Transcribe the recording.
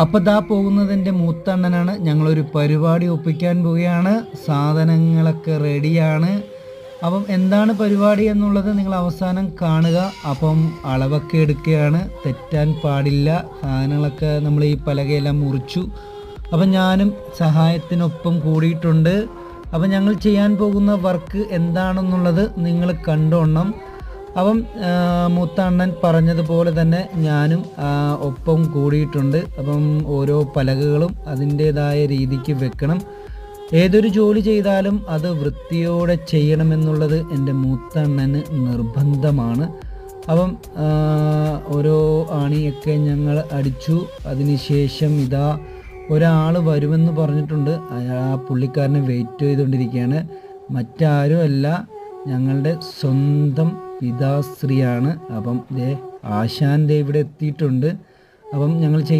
അപ്പം ദാ പോകുന്നതിന്റെ മൂത്തണ്ണനാണ്. ഞങ്ങളൊരു പരിപാടി ഒപ്പിക്കാൻ പോവുകയാണ്. സാധനങ്ങളൊക്കെ റെഡിയാണ്. അപ്പം എന്താണ് പരിപാടി എന്നുള്ളത് നിങ്ങൾ അവസാനം കാണുക. അപ്പം അളവൊക്കെ എടുക്കുകയാണ്. തെറ്റാൻ പാടില്ല. സാധനങ്ങളൊക്കെ നമ്മൾ ഈ പലകയെല്ലാം മുറിച്ചു. അപ്പം ഞാനും സഹായത്തിനൊപ്പം കൂടിയിട്ടുണ്ട്. അപ്പം ഞങ്ങൾ ചെയ്യാൻ പോകുന്ന വർക്ക് എന്താണെന്നുള്ളത് നിങ്ങൾ കണ്ടോണം. അപ്പം മൂത്തണ്ണൻ പറഞ്ഞതുപോലെ തന്നെ ഞാനും ഒപ്പം കൂടിയിട്ടുണ്ട്. അപ്പം ഓരോ പലകകളും അതിന്റേതായ രീതിക്ക് വെക്കണം. ഏതൊരു ജോലി ചെയ്താലും അത് വൃത്തിയോടെ ചെയ്യണമെന്നുള്ളത് എന്റെ മൂത്ത അണ്ണന് നിർബന്ധമാണ്. അപ്പം ഓരോ ആണിയൊക്കെ ഞങ്ങൾ അടിച്ചു. അതിനുശേഷം ഇതാ ഒരാൾ വരുമെന്ന് പറഞ്ഞിട്ടുണ്ട്. ആ പുള്ളിക്കാരനെ വെയിറ്റ് ചെയ്തുകൊണ്ടിരിക്കുകയാണ്. മറ്റാരും അല്ല ഞങ്ങളുടെ സ്വന്തം പിതാശ്രീയാണ് അപ്പം ദേ ആശാൻ ദേ ഇവിടെ എത്തിയിട്ടുണ്ട്. അപ്പം ഞങ്ങൾ ചെയ്യുന്ന